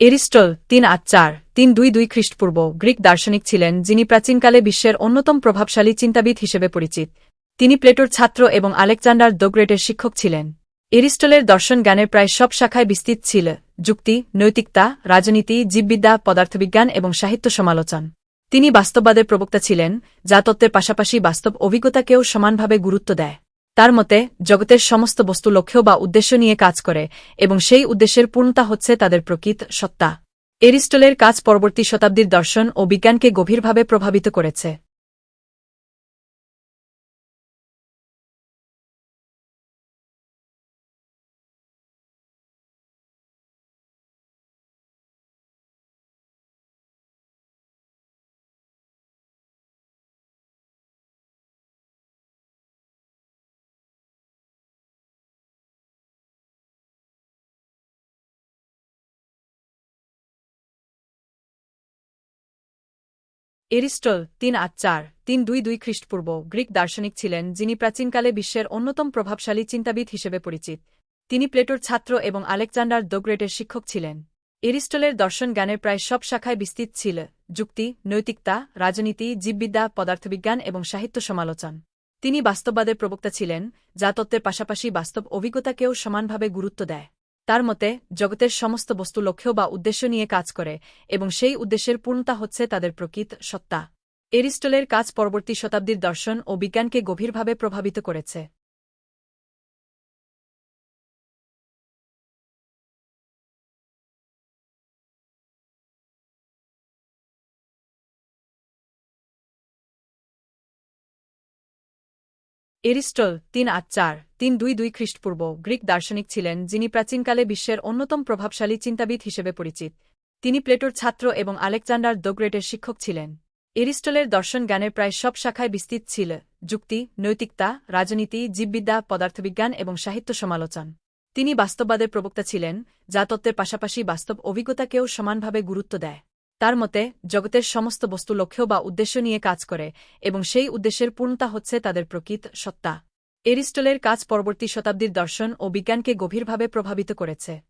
Aristotle, তিন আট চার, তিন দুই দুই খ্রিস্টপূর্ব, গ্রিক দার্শনিক ছিলেন, যিনি প্রাচীনকালে বিশ্বের অন্যতম প্রভাবশালী চিন্তাবিদ হিসেবে পরিচিত। তিনি প্লেটোর ছাত্র এবং আলেকজান্ডার দ্য গ্রেটের শিক্ষক ছিলেন। এরিস্টলের দর্শন জ্ঞানের প্রায় সব শাখায় বিস্তৃত ছিল, যুক্তি, নৈতিকতা, রাজনীতি, জীববিদ্যা, পদার্থবিজ্ঞান এবং সাহিত্য সমালোচন। তিনি বাস্তববাদের প্রবক্তা ছিলেন, যা তত্ত্বের পাশাপাশি বাস্তব অভিজ্ঞতাকেও সমানভাবে গুরুত্ব দেয়। তার মতে, জগতের সমস্ত বস্তু লক্ষ্য বা উদ্দেশ্য নিয়ে কাজ করে, এবং সেই উদ্দেশ্যের পূর্ণতা হচ্ছে তাদের প্রকৃত সত্তা। এরিস্টলের কাজ পরবর্তী শতাব্দীর দর্শন ও বিজ্ঞানকে গভীরভাবে প্রভাবিত করেছে। এরিস্টল, তিন আট চার, তিন দুই দুই খ্রিস্টপূর্ব, গ্রিক দার্শনিক ছিলেন, যিনি প্রাচীনকালে বিশ্বের অন্যতম প্রভাবশালী চিন্তাবিদ হিসেবে পরিচিত। তিনি প্লেটোর ছাত্র এবং আলেকজান্ডার দ্য গ্রেটের শিক্ষক ছিলেন। এরিস্টলের দর্শন জ্ঞানের প্রায় সব শাখায় বিস্তৃত ছিল, যুক্তি, নৈতিকতা, রাজনীতি, জীববিদ্যা, পদার্থবিজ্ঞান এবং সাহিত্য সমালোচন। তিনি বাস্তববাদের প্রবক্তা ছিলেন, যা তত্ত্বের পাশাপাশি বাস্তব অভিজ্ঞতাকেও সমানভাবে গুরুত্ব দেয়। তার মতে, জগতের সমস্ত বস্তু লক্ষ্য বা উদ্দেশ্য নিয়ে কাজ করে, এবং সেই উদ্দেশ্যের পূর্ণতা হচ্ছে তাদের প্রকৃত সত্তা। এরিস্টলের কাজ পরবর্তী শতাব্দীর দর্শন ও বিজ্ঞানকে গভীরভাবে প্রভাবিত করেছে। এরিস্টল, তিন আট চার, তিন দুই দুই খ্রিস্টপূর্ব, গ্রিক দার্শনিক ছিলেন যিনি প্রাচীনকালে বিশ্বের অন্যতম প্রভাবশালী চিন্তাবিদ হিসেবে পরিচিত। তিনি প্লেটোর ছাত্র এবং আলেকজান্ডার দ্য গ্রেটের শিক্ষক ছিলেন। এরিস্টলের দর্শন জ্ঞানের প্রায় সব শাখায় বিস্তৃত ছিল, যুক্তি, নৈতিকতা, রাজনীতি, জীববিদ্যা, পদার্থবিজ্ঞান এবং সাহিত্য সমালোচন। তিনি বাস্তববাদের প্রবক্তা ছিলেন, যা তত্ত্বের পাশাপাশি বাস্তব অভিজ্ঞতাকেও সমানভাবে গুরুত্ব দেয়। তার মতে, জগতের সমস্ত বস্তু লক্ষ্য বা উদ্দেশ্য নিয়ে কাজ করে, এবং সেই উদ্দেশ্যের পূর্ণতা হচ্ছে তাদের প্রকৃত সত্তা। এরিস্টলের কাজ পরবর্তী শতাব্দীর দর্শন ও বিজ্ঞানকে গভীরভাবে প্রভাবিত করেছে।